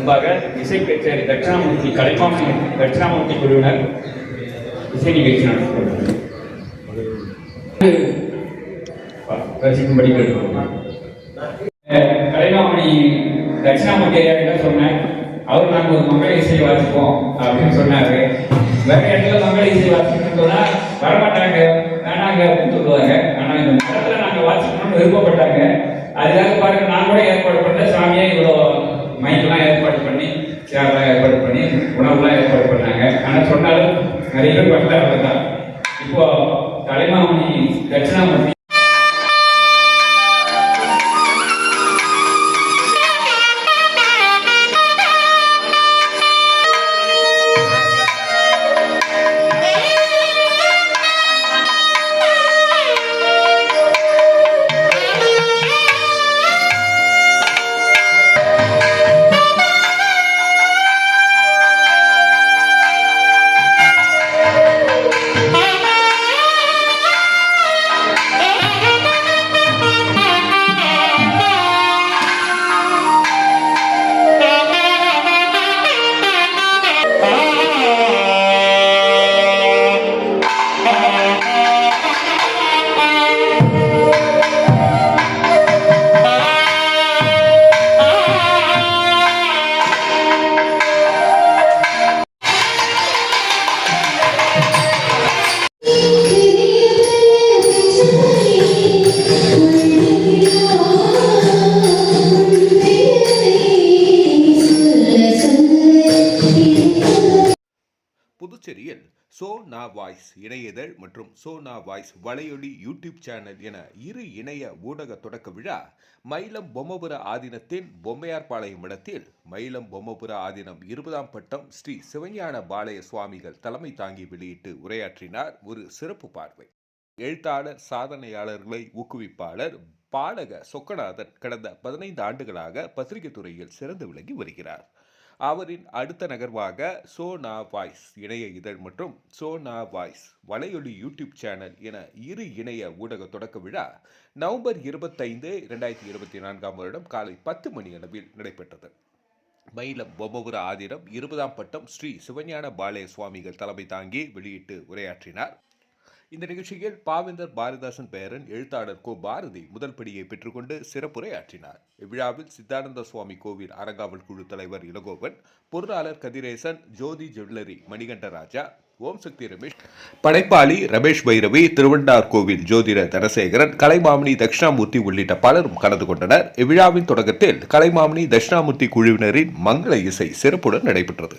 முன்பாக இசை கலைமாமணி தட்சிணாமூர்த்தி குழுவினர் இசை நிகழ்ச்சி நடத்துகிறார்கள் ரசிக்கும்படி கேட்டுக்கொள்கிறேன் கலைமாமணி தட்சிணாமூர்த்தி ஐயா என்ன சொன்னேன். அவர் நாங்கள் ஒரு மங்கள இசை வாசிப்போம் அப்படின்னு சொன்னாரு. வேற இடத்துல மங்கள இசை வாசிக்கணும்னு சொன்னா வரமாட்டாங்க வேணாங்க அப்படின்னு சொல்லுவாங்க. ஆனா இந்த மரத்துல நாங்க வாசிக்கணும்னு விருப்பப்பட்டாங்க. அதுக்காக பாருங்க புதுச்சேரியில் சோ நா வாய்ஸ் இணையதழ் மற்றும் சோ நா வாய்ஸ் வலையொலி யூடியூப் சேனல் என இரு இணைய ஊடக தொடக்க விழா மயிலம் பொம்மபுர ஆதீனத்தின் பொம்மையார்பாளையம் இடத்தில் மயிலம் பொம்மபுர ஆதீனம் இருபதாம் பட்டம் ஸ்ரீ சிவஞான பாளைய சுவாமிகள் தலைமை தாங்கி வெளியிட்டு உரையாற்றினார் ஒரு சிறப்பு பார்வை. எழுத்தாளர் சாதனையாளர்களை ஊக்குவிப்பாளர் பாலக சொக்கநாதன் கடந்த பதினைந்து ஆண்டுகளாக பத்திரிகை துறையில் சிறந்து விளங்கி வருகிறார். அவரின் அடுத்த நகர்வாக சோனா வாய்ஸ் இணைய இதழ் மற்றும் சோனா வாய்ஸ் வலையொலி யூடியூப் சேனல் என இரு இணைய ஊடக தொடக்க விழா நவம்பர் இருபத்தைந்து இரண்டாயிரத்தி இருபத்தி நான்காம் வருடம் காலை பத்து மணி அளவில் நடைபெற்றது. மயிலம் பொம்மபுர ஆதிரம் இருபதாம் பட்டம் ஸ்ரீ சிவஞான பாளைய சுவாமிகள் தலைமை தாங்கி வெளியிட்டு உரையாற்றினார். இந்த நிகழ்ச்சியில் பாவேந்தர் பாரதிதாசன் பேரன் எழுத்தாளர் கோ பாரதி முதல் படியை பெற்றுக்கொண்டு சிறப்புரையாற்றினார். இவ்விழாவில் சித்தானந்த சுவாமி கோவில் அறங்காவல் குழு தலைவர் இளகோவன் பொருளாளர் கதிரேசன் ஜோதி ஜுவல்லரி மணிகண்டராஜா ஓம் சக்தி ரமேஷ். படைப்பாளி ரமேஷ் பைரவி திருவண்டார் கோவில் ஜோதிட தனசேகரன் கலைமாமணி தட்சிணாமூர்த்தி உள்ளிட்ட பலரும் கலந்து கொண்டனர். இவ்விழாவின் தொடக்கத்தில் கலைமாமணி தட்சிணாமூர்த்தி குழுவினரின் மங்கள இசை சிறப்புடன் நடைபெற்றது.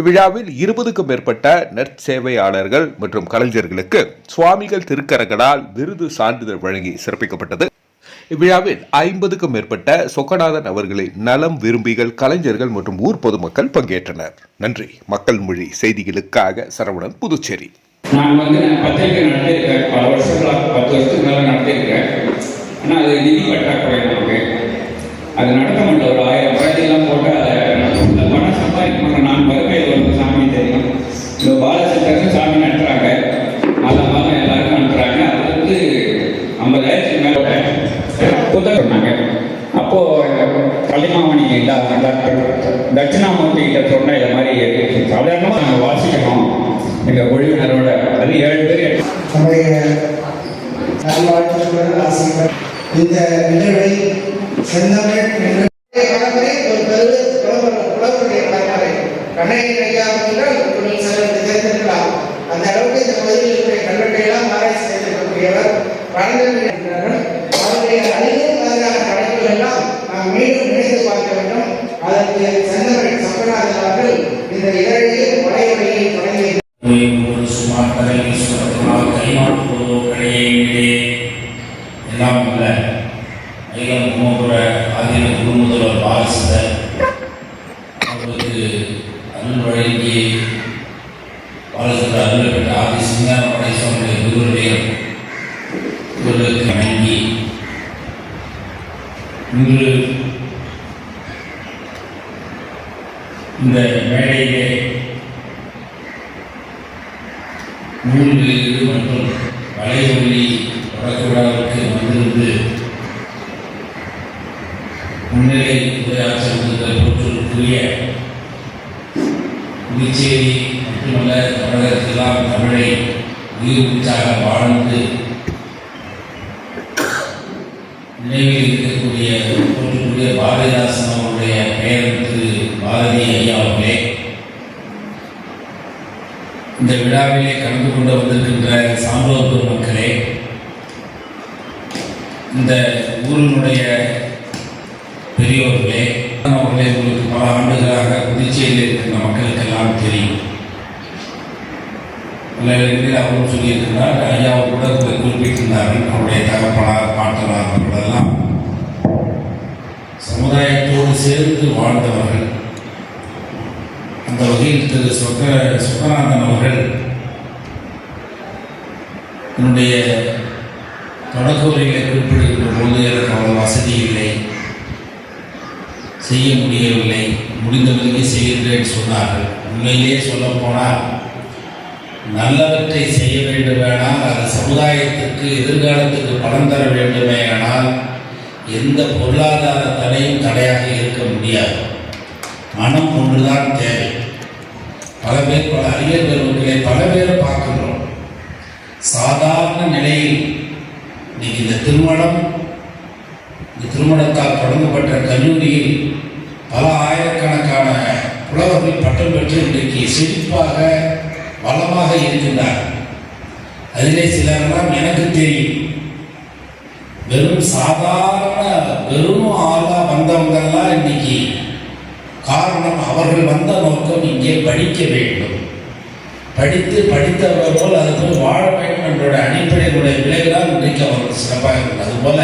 இவ்விழாவில் இருபதுக்கும் மேற்பட்ட நற்சேவையாளர்கள் மற்றும் கலைஞர்களுக்கு சுவாமிகள் திருக்கரங்களால் விருது சான்றிதழ் வழங்கி சிறப்பிக்கப்பட்டது. இவ்விழாவில் ஐம்பதுக்கும் மேற்பட்ட சொக்கநாதன் அவர்களின் நலம் விரும்பிகள் கலைஞர்கள் மற்றும் ஊர் பொதுமக்கள் பங்கேற்றனர். நன்றி. மக்கள் மொழி செய்திகளுக்காக சரவணன் புதுச்சேரி. நான் வந்து நான் பத்திரிகை நடத்தியிருக்கேன். பல வருஷங்களாக பத்து வருஷத்துக்கு மேலே நடத்தியிருக்கேன். ஆனால் அது நிதி பற்றாக்குறை நமக்கு. அது நடத்த முடியல ஒரு ஆயிரம் குழந்தைலாம் போட்டால் அதை நடத்த பணம் சம்பாதிக்கணும் நான் வறுமையில் வந்து சாமி தெரியும் இந்த பாலச்சந்திரன் சாமி நடத்துகிறாங்க மாதம் மாதம் எல்லாருக்கும் நடத்துகிறாங்க அது வந்து ஐம்பதாயிரத்துக்கு மேலே புத்தகம் சொன்னாங்க அப்போ கலிமாமணி டாக்டர் தட்சிணாமூர்த்தி கிட்ட சொன்ன இதை மாதிரி சாதாரணமாக நாங்கள் வாசிக்கணும் எங்கள் குழுவினரோட அது ஏழு பேர் எட்டு நம்முடைய நல்வாழ்த்துக்கள் ஆசிரியர். இந்த நிகழ்வை செந்தமிழ் பரம்பரை ஒரு பெரு புலவர் புலவருடைய பரம்பரை ஐயா அந்த அளவுக்கு இந்த பகுதியில் இருக்கிற கல்வெட்டையெல்லாம் ஆராய்ச்சி செய்திருக்கக்கூடியவர் பழந்தமிழ் அவருடைய அறிவு மாதிரியான படைப்புகள் எல்லாம் நாம் மீண்டும் நினைத்து பார்க்க வேண்டும். அதற்கு செந்தமிழ் சப்பநாதன் அவர்கள் இந்த இதழையே வலைவழியை தொடங்கி இன்று இந்த மேடையிலே நூல்களிலிருந்து மற்றும் வலையொலி தொடக்க வந்திருந்து முன்னிலை உரையாற்ற முடிந்த போற்றுக்குரிய புதுச்சேரி மட்டுமல்ல தமிழகத்திலாம் தமிழை உயிர் உற்சாக வாழ்ந்து நினைவில் இருக்கக்கூடிய போற்றுக்குரிய பாரதிதாசன் அவருடைய பெயர் திரு பாரதி ஐயா அவர்களே இந்த விழாவிலே கலந்து கொண்டு வந்திருக்கின்ற சான்றோர் பெருமக்களே இந்த ஊரினுடைய பெரியோர்களே அவர்களே உங்களுக்கு பல ஆண்டுகளாக புதுச்சேரியில் இருக்கின்ற மக்களுக்கெல்லாம் தெரியும். பல இடங்களில் அவரும் சொல்லியிருக்கிறார் ஐயாவை கூட குறிப்பிட்டிருந்தார்கள் அவருடைய தகப்பனார் பாட்டனார் அவர்களெல்லாம். சேர்ந்து வாழ்ந்தவர்கள். அந்த வகையில் திரு சொக்க சுக்கநாதன் அவர்கள் என்னுடைய தொடக்க உரைகளை குறிப்பிடுகின்ற போது எனக்கு அவ்வளோ வசதி இல்லை செய்ய முடியவில்லை முடிந்தவரைக்கும் செய்கின்றேன் சொன்னார்கள். உண்மையிலே சொல்ல போனால் நல்லவற்றை செய்ய வேண்டுமானால் அது சமுதாயத்துக்கு எதிர்காலத்துக்கு பலன் தர வேண்டுமே ஆனால் எந்த பொருளாதார தடையும் தடையாக இருக்க முடியாது. மனம் ஒன்றுதான் தேவை. பல பேர் பல அறிஞர் பெருமக்களை பல பேரை பார்க்கின்றோம். சாதாரண நிலையில் இன்னைக்கு இந்த திருமணம் இந்த திருமணத்தால் தொடங்கப்பட்ட கல்லூரியில் பல ஆயிரக்கணக்கான புலவர்கள் பட்டம் பெற்று இன்றைக்கு செழிப்பாக வளமாக இருக்கின்றார் அதிலே சிலரெல்லாம் எனக்கு தெரியும். வெறும் சாதாரண வெறும் ஆளா வந்தவங்கெல்லாம் இன்னைக்கு காரணம் அவர்கள் வந்த நோக்கம் இங்கே படிக்க வேண்டும். படித்து படித்தவர்கள் போல் அது போல் வாழ வேண்டும் என்ற அடிப்படையினுடைய விலைதான் இன்றைக்கு அவர்கள் சிறப்பாக இருக்கிறது அதுபோல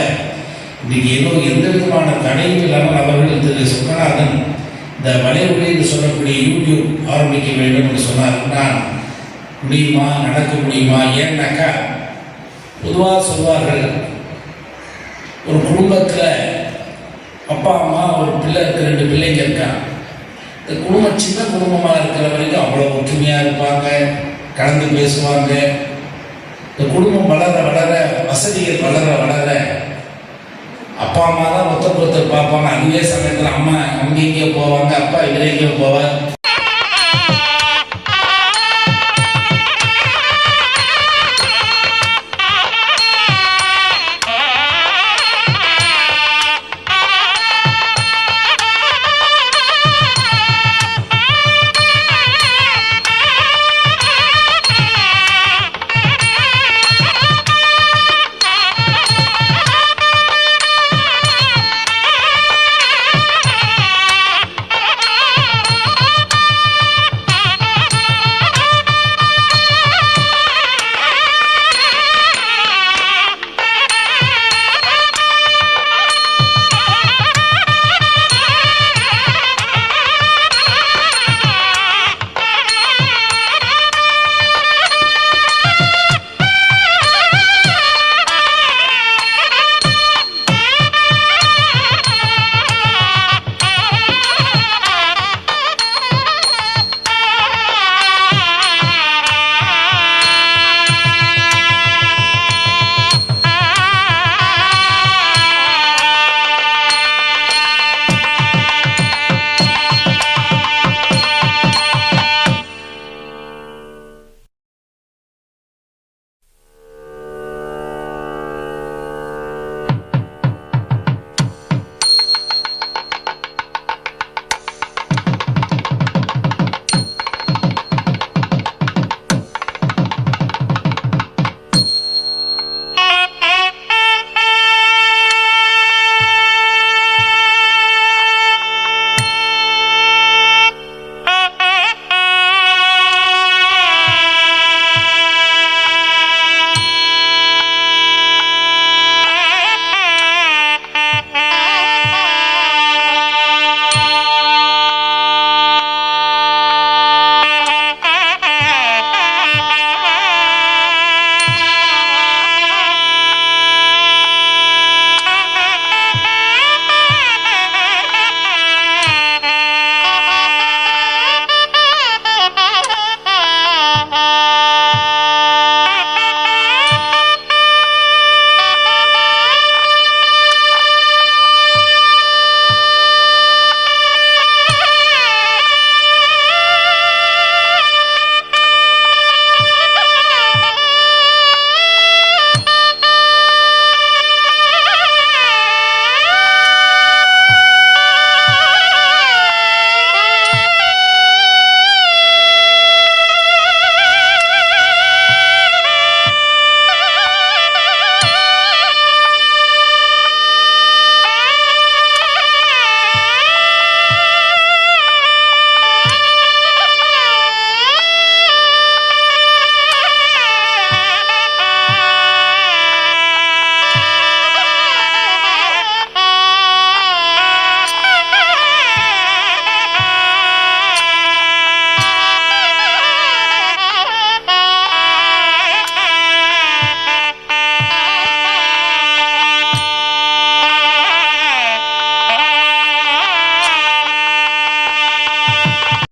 இன்றைக்கு இன்னும் எந்த விதமான தடையும் இல்லாமல் அவர்கள் திரு சுக்கநாதன் இந்த வலையொலி என்று சொல்லக்கூடிய யூடியூப் ஆரம்பிக்க வேண்டும் என்று சொன்னார். நான் முடியுமா? நடக்க முடியுமா? ஏன்னாக்கா பொதுவாக சொல்வார்கள் ஒரு குடும்பத்தில் அப்பா அம்மா ஒரு பிள்ளை இருக்கு ரெண்டு பிள்ளைங்க இருக்காங்க. இந்த குடும்பம் சின்ன குடும்பமாக இருக்கிற வரைக்கும் அவ்வளோ ஒற்றுமையாக இருப்பாங்க கலந்து பேசுவாங்க. இந்த குடும்பம் வளர வளர வசதிகள் வளர வளர அப்பா அம்மா தான் ஒருத்தர் ஒருத்தர் பார்ப்பாங்க. அங்கேயே சமயத்தில் அம்மா அங்கே இங்கே போவாங்க அப்பா இங்கே இங்கே போவார்.